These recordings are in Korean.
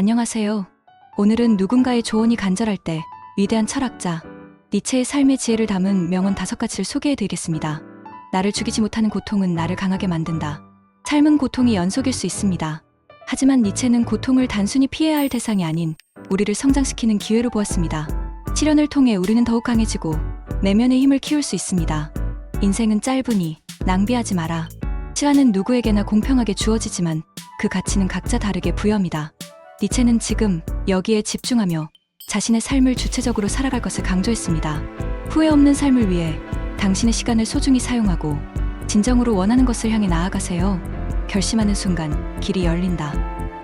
안녕하세요. 오늘은 누군가의 조언이 간절할 때 위대한 철학자 니체의 삶의 지혜를 담은 명언 다섯 가지를 소개해 드리겠습니다. 나를 죽이지 못하는 고통은 나를 강하게 만든다. 삶은 고통이 연속일 수 있습니다. 하지만 니체는 고통을 단순히 피해야 할 대상이 아닌 우리를 성장시키는 기회로 보았습니다. 시련을 통해 우리는 더욱 강해지고 내면의 힘을 키울 수 있습니다. 인생은 짧으니 낭비하지 마라. 시간은 누구에게나 공평하게 주어지지만 그 가치는 각자 다르게 부여합니다. 니체는 지금 여기에 집중하며 자신의 삶을 주체적으로 살아갈 것을 강조했습니다. 후회 없는 삶을 위해 당신의 시간을 소중히 사용하고 진정으로 원하는 것을 향해 나아가세요. 결심하는 순간 길이 열린다.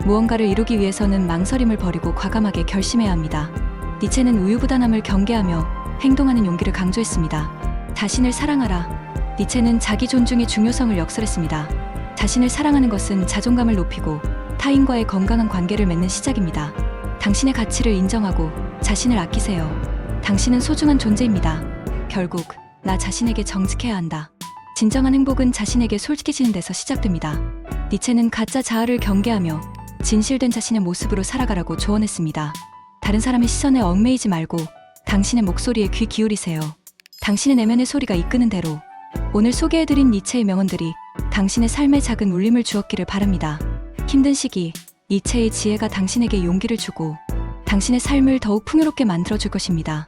무언가를 이루기 위해서는 망설임을 버리고 과감하게 결심해야 합니다. 니체는 우유부단함을 경계하며 행동하는 용기를 강조했습니다. 자신을 사랑하라. 니체는 자기 존중의 중요성을 역설했습니다. 자신을 사랑하는 것은 자존감을 높이고 타인과의 건강한 관계를 맺는 시작입니다. 당신의 가치를 인정하고 자신을 아끼세요. 당신은 소중한 존재입니다. 결국 나 자신에게 정직해야 한다. 진정한 행복은 자신에게 솔직해지는 데서 시작됩니다. 니체는 가짜 자아를 경계하며 진실된 자신의 모습으로 살아가라고 조언했습니다. 다른 사람의 시선에 얽매이지 말고 당신의 목소리에 귀 기울이세요. 당신의 내면의 소리가 이끄는 대로 오늘 소개해드린 니체의 명언들이 당신의 삶에 작은 울림을 주었기를 바랍니다. 힘든 시기, 니체의 지혜가 당신에게 용기를 주고 당신의 삶을 더욱 풍요롭게 만들어 줄 것입니다.